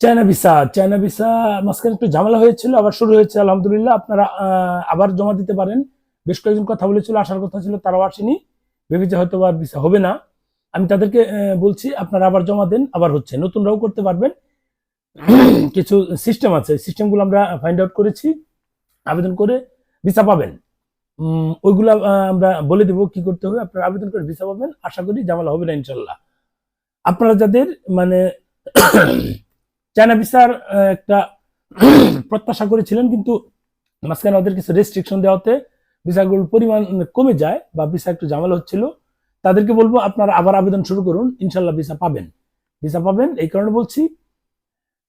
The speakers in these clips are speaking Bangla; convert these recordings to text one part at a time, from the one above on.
চায়না ভিসা চায়না ভিসা মাঝখানে একটু ঝামেলা হয়েছিল, আবার শুরু হয়েছে, আলহামদুলিল্লাহ। আপনারা আবার জমা দিতে পারেন। বেশ কয়েকজন কথা বলেছিল, আসার কথা ছিল, তারাও আসেনি। ভেবেছে হয়তো আর ভিসা হবে না। আমি তাদেরকে বলছি, আপনারা আবার জমা দেন, আবার হচ্ছে। নতুনরাও করতে পারবেন। কিছু সিস্টেম আছে। সিস্টেমগুলো আমরা ফাইন্ড আউট করেছি। আবেদন করে ভিসা পাবেন। ওইগুলো আমরা বলে দেবো কি করতে হবে। আপনারা আবেদন করে ভিসা পাবেন। আশা করি ঝামেলা হবে না, ইনশাল্লাহ। আপনারা যাদের মানে চায়না ভিসার একটা প্রত্যাশা করেছিলেন কিন্তু মাঝখানে ওদের কিছু রেস্ট্রিকশন দেওয়াতে ভিসাগুলোর পরিমাণ কমে যায় বা ভিসা একটু ঝামেলা হচ্ছিল। তাদেরকে বলব আপনারা আবার আবেদন শুরু করুন ইনশাল্লাহ ভিসা পাবেন। ভিসা পাবেন এই কারণে বলছি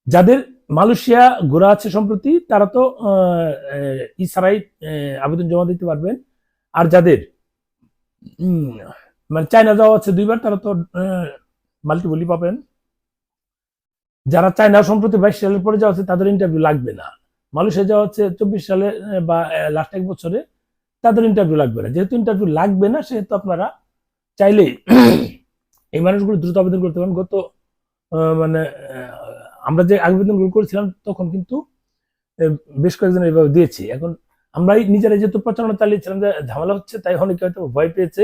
যাদের মালয়েশিয়া ঘোরা আছে সম্প্রতি তারা তো আহ, আহ, ই ছাড়াই আবেদন জমা দিতে পারবেন। আর যাদের মানে চায়না যাওয়া আছে দুইবার তারা তো মাল্টিপলি পাবেন। যারা চায়না সম্প্রতি বাইশ সালের পরে যাওয়া হচ্ছে, তাদের ইন্টারভিউ লাগবে না। মালয়েশিয়া যাওয়া হচ্ছে চব্বিশ সালে বা লাস্ট এক বছরে, তাদের ইন্টারভিউ লাগবে না। যেহেতু ইন্টারভিউ লাগবে না, সেহেতু আপনারা চাইলেই এই মানুষগুলো দ্রুত আবেদন করতে পারেন। গত মানে আমরা যে আবেদনগুলো করেছিলাম, তখন কিন্তু বেশ কয়েকজন এইভাবে দিয়েছি। এখন আমরাই নিজেরা যেহেতু প্রচারণা চালিয়েছিলাম যে ঝামেলা হচ্ছে, তাই অনেকে হয়তো ভয় পেয়েছে।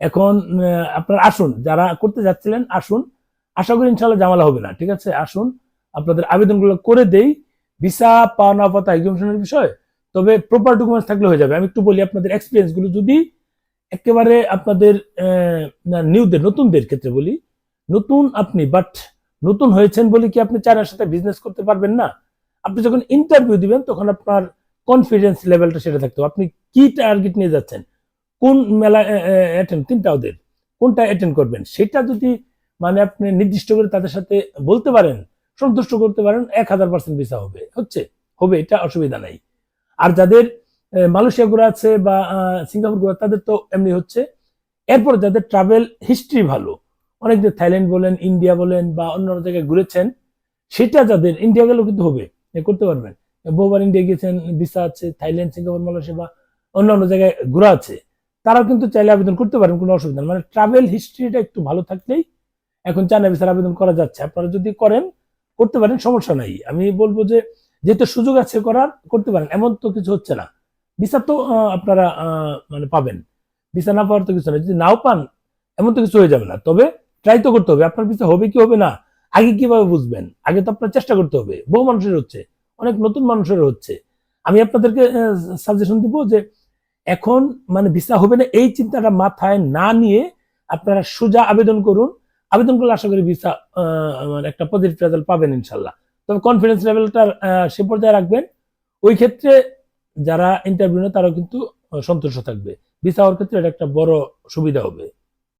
এখন আপনারা আসুন, যারা করতে যাচ্ছিলেন, আসুন। আশা করি ইনশাল্লাহ ঝামেলা হবে না, ঠিক আছে? আসুন, আপনাদের আবেদনগুলো করে দেই। ভিসা পাওয়া পাওয়া এক্সামিশনের বিষয়, তবে প্রপার ডকুমেন্টস থাকলে হয়ে যাবে। আমি একটু বলি আপনাদের এক্সপিরিয়েন্সগুলো যদি একেবারে আপনাদের নিউদের নতুনদের ক্ষেত্রে বলি, নতুন আপনি বাট নতুন হয়েছেন বলে কি আপনি চায়নার সাথে বিজনেস করতে পারবেন না? আপনি যখন ইন্টারভিউ দিবেন, তখন আপনার কনফিডেন্স লেভেলটা সেটা থাকতে হবে। আপনি কি টার্গেট নিয়ে যাচ্ছেন? কোন মেলা অ্যাটেন্ড তিনটা ওদের। কোনটা অ্যাটেন্ড করবেন? সেটা যদি মানে আপনি নির্দিষ্ট করে তাদের সাথে বলতে পারেন, সন্তুষ্ট করতে পারেন, এক হাজার পার্সেন্ট ভিসা হবে। হচ্ছে? হবে, এটা অসুবিধা নাই। আর যাদের মালয়েশিয়া ঘোরা আছে বা সিঙ্গাপুর ঘোরা, তাদের তো এমনি হচ্ছে, এরপর যাদের ট্রাভেল হিস্ট্রি ভালো অনেকদের থাইল্যান্ড বলেন, ইন্ডিয়া বলেন বা অন্য জায়গায় ঘুরেছেন, সেটা যাদের, ইন্ডিয়া গেলেও কিন্তু হবে করতে পারবেন। বহুবার ইন্ডিয়া গিয়েছেন ভিসা আছে, থাইল্যান্ড, সিঙ্গাপুর, মালয়েশিয়া বা অন্য অন্য জায়গায় ঘোরা আছে, তারাও কিন্তু চাইলে আবেদন করতে পারেন, কোনো অসুবিধা মানে ট্রাভেল হিস্ট্রিটা একটু ভালো থাকলেই এখন চায়না ভিসার আবেদন করা যাচ্ছে। আপনারা যদি করেন, করতে পারেন, সমস্যা নাই। আমি বলব যে, যেহেতু সুযোগ আছে করার, করতে পারেন। এমন তো কিছু হচ্ছে না। ভিসা তো আপনারা মানে পাবেন। ভিসা না পাওয়ার তো কিছু না যদি নাও পান, এমন তো কিছু হয়ে যাবে না। তবে ট্রাই তো করতে হবে। আপনার ভিসা হবে কি হবে না, আগে কীভাবে বুঝবেন? আগে তো আপনার চেষ্টা করতে হবে। বহু মানুষের হচ্ছে, অনেক নতুন মানুষের হচ্ছে। আমি আপনাদেরকে সাজেশন দিব যে, এখন মানে ভিসা হবে না এই চিন্তাটা মাথায় না নিয়ে আপনারা সোজা আবেদন করুন। আবেদন করলে আশা করি ভিসা মানে একটা পজিটিভ রেজাল্ট পাবেন ইনশাল্লাহ। তবে কনফিডেন্স লেভেলটা সে পর্যায়ে রাখবেন। ওই ক্ষেত্রে যারা ইন্টারভিউ নেয়, তারাও কিন্তু সন্তুষ্ট থাকবে। ভিসা হওয়ার ক্ষেত্রে এটা একটা বড় সুবিধা হবে।